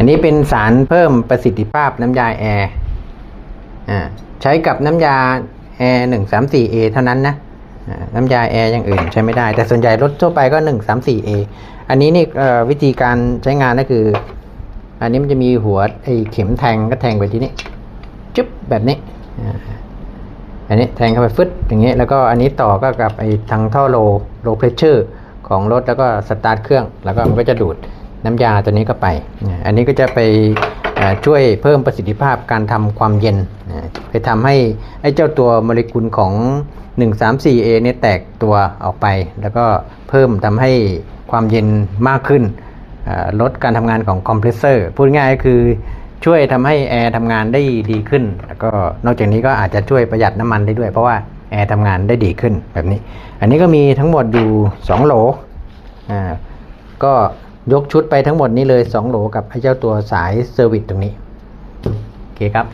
อันนี้เป็นสารเพิ่มประสิทธิภาพน้ำยาแอร์ใช้กับน้ำยาแอร์หนึ่งสามสี่เอเท่านั้นนะน้ำยาแอร์อย่างอื่นใช้ไม่ได้ แต่ส่วนใหญ่รถทั่วไปก็หนึ่งสามสี่เออันนี้นี่วิธีการใช้งานก็คือ อันนี้มันจะมีหัวไอ้เข็มแทงก็แทงไปที่นี่จุ๊บแบบนี้อันนี้แทงเข้าไปฟึดอย่างเงี้ยแล้วก็อันนี้ต่อก็กับไอ้ทางท่อโลโลเพรสเชอร์ของรถแล้วก็สตาร์ทเครื่อง แล้วก็มันก็จะดูด น้ำยาตัวนี้ก็ไป อันนี้ก็จะไปช่วยเพิ่มประสิทธิภาพการทำความเย็นไปทำให้ไอ้เจ้าตัวโมเลกุลของ 134A เนี่ยแตกตัวออกไป แล้วก็เพิ่มทำให้ความเย็นมากขึ้น ลดการทำงานของคอมเพรสเซอร์ พูดง่ายก็คือช่วยทำให้แอร์ทำงานได้ดีขึ้น แล้วก็นอกจากนี้ก็อาจจะช่วยประหยัดน้ำมันได้ด้วย เพราะว่าแอร์ทำงานได้ดีขึ้นแบบนี้ อันนี้ก็มีทั้งหมดอยู่ 2 โหลอ่าก็ ยกชุดไปทั้งหมดนี้เลย 2 โหลกับไอ้เจ้าตัวสายเซอร์วิสตรงนี้ โอเคครับ